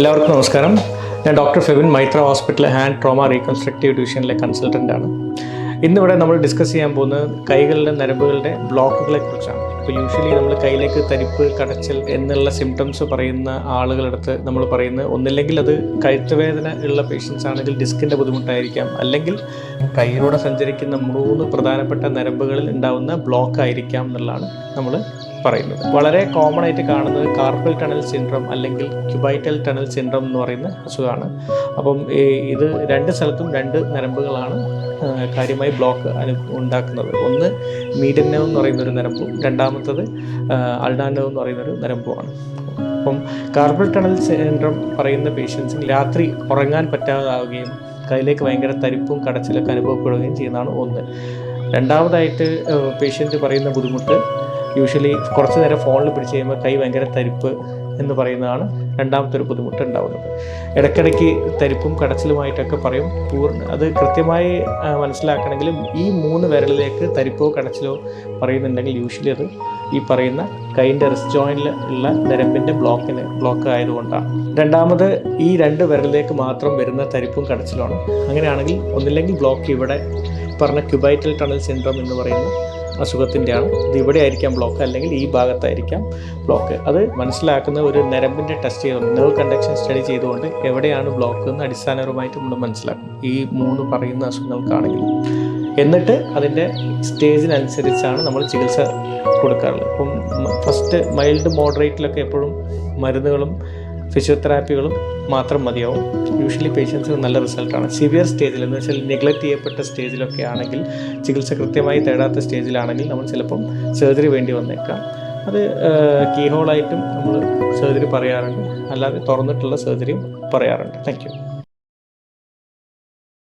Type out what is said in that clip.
എല്ലാവർക്കും നമസ്കാരം. ഞാൻ ഡോക്ടർ ഫെബിൻ മൈത്ര ഹോസ്പിറ്റലിലെ ഹാൻഡ് ട്രോമ റീകൺസ്ട്രക്റ്റീവ് ഡിവിഷനിലെ കൺസൾട്ടന്റ് ആണ് ഇന്നിവിടെ നമ്മൾ ഡിസ്കസ് ചെയ്യാൻ പോകുന്നത് കൈകളുടെ നരമ്പുകളുടെ ബ്ലോക്കുകളെ കുറിച്ചാണ് ഇപ്പോൾ യൂഷ്വലി നമ്മൾ കയ്യിലേക്ക് തരിപ്പ് കടച്ചൽ എന്നുള്ള സിംറ്റംസ് പറയുന്ന ആളുകളടുത്ത് നമ്മൾ പറയുന്നത് ഒന്നില്ലെങ്കിൽ അത് കഴുത്തുവേദന ഉള്ള പേഷ്യൻസ് ആണെങ്കിൽ ഡിസ്കിന്റെ ബുദ്ധിമുട്ടായിരിക്കാം. അല്ലെങ്കിൽ കൈയിലൂടെ സഞ്ചരിക്കുന്ന മൂന്ന് പ്രധാനപ്പെട്ട നരമ്പുകളിൽ ഉണ്ടാവുന്ന ബ്ലോക്ക് ആയിരിക്കാം എന്നുള്ളതാണ് നമ്മൾ പറയുന്നത്. വളരെ കോമൺ ആയിട്ട് കാണുന്നത് കാർപ്പൽ ടണൽ സിൻഡ്രം അല്ലെങ്കിൽ ക്യുബൈറ്റൽ ടണൽ സിൻഡ്രം എന്ന് പറയുന്ന അസുഖമാണ്. അപ്പം ഇത് രണ്ട് സ്ഥലത്തും രണ്ട് നരമ്പുകളാണ് കാര്യമായി ബ്ലോക്ക് അനു ഉണ്ടാക്കുന്നത്. ഒന്ന് മീഡിയൻ എന്ന് പറയുന്ന ഒരു നരമ്പും രണ്ടാമത്തത് അൾഡാനവ് എന്ന് പറയുന്ന ഒരു നരമ്പുമാണ് അപ്പം കാർബൺ ടണൽ സിൻഡ്രം പറയുന്ന പേഷ്യൻസിന് രാത്രി ഉറങ്ങാൻ പറ്റാതാവുകയും കയ്യിലേക്ക് ഭയങ്കര തരിപ്പും കടച്ചിലൊക്കെ അനുഭവപ്പെടുകയും ചെയ്യുന്നതാണ് ഒന്ന്. രണ്ടാമതായിട്ട് പേഷ്യന്റ് പറയുന്ന ബുദ്ധിമുട്ട് യൂഷ്വലി കുറച്ച് നേരം ഫോണിൽ പിടിച്ച് കഴിയുമ്പോൾ കൈ ഭയങ്കര തരിപ്പ് എന്ന് പറയുന്നതാണ് രണ്ടാമത്തെ ഒരു ബുദ്ധിമുട്ട് ഉണ്ടാവുന്നത്. ഇടയ്ക്കിടയ്ക്ക് തരിപ്പും കടച്ചിലുമായിട്ടൊക്കെ പറയും. പൂർണ അത് കൃത്യമായി മനസ്സിലാക്കണമെങ്കിലും ഈ മൂന്ന് വിരലിലേക്ക് തരിപ്പോ കടച്ചിലോ പറയുന്നുണ്ടെങ്കിൽ യൂഷ്വലി അത് ഈ പറയുന്ന കൈന്റെ റിസ്റ്റ് ജോയിനിൽ ഉള്ള നരമ്പിന്റെ ബ്ലോക്കിന് ബ്ലോക്ക് ആയതുകൊണ്ടാണ്. രണ്ടാമത് ഈ രണ്ട് വിരലിലേക്ക് മാത്രം വരുന്ന തരിപ്പും കടച്ചിലുമാണ്. അങ്ങനെയാണെങ്കിൽ ഒന്നില്ലെങ്കിൽ ബ്ലോക്ക് ഇവിടെ. പറഞ്ഞ ക്യുബൈറ്റൽ ടണൽ സിൻഡ്രോം എന്ന് പറയുന്ന അസുഖത്തിന്റെയാണ്. ഇത് ഇവിടെ ആയിരിക്കാം ബ്ലോക്ക് അല്ലെങ്കിൽ ഈ ഭാഗത്തായിരിക്കാം ബ്ലോക്ക് അത് മനസ്സിലാക്കുന്ന ഒരു നരമ്പിന്റെ ടെസ്റ്റ് ചെയ്തുകൊണ്ട് നെർവ് കണ്ടക്ഷൻ സ്റ്റഡി ചെയ്തുകൊണ്ട് എവിടെയാണ് ബ്ലോക്ക് എന്ന് അടിസ്ഥാനപരമായിട്ട് നമ്മൾ മനസ്സിലാക്കും ഈ മൂന്ന് പറയുന്ന അസുഖങ്ങൾക്കാണെങ്കിൽ എന്നിട്ട് അതിന്റെ സ്റ്റേജിനനുസരിച്ചാണ് നമ്മൾ ചികിത്സ കൊടുക്കാറുള്ളത്. അപ്പം ഫസ്റ്റ് മൈൽഡ് മോഡറേറ്റിലൊക്കെ എപ്പോഴും മരുന്നുകളും ഫിസിയോതെറാപ്പികളും മാത്രം മതിയാവും. യൂഷ്വലി പേഷ്യൻസിന് നല്ല റിസൾട്ടാണ് സിവിയർ സ്റ്റേജിൽ എന്ന് വെച്ചാൽ നെഗ്ലക്റ്റ് ചെയ്യപ്പെട്ട സ്റ്റേജിലൊക്കെ ആണെങ്കിൽ ചികിത്സ കൃത്യമായി തേടാത്ത സ്റ്റേജിലാണെങ്കിൽ നമ്മൾ ചിലപ്പം സർജറി വേണ്ടി വന്നേക്കാം. അത് കീഹോളായിട്ടും നമ്മൾ സർജറി പറയാറുണ്ട്. അല്ലാതെ തുറന്നിട്ടുള്ള സർജറിയും പറയാറുണ്ട്. താങ്ക്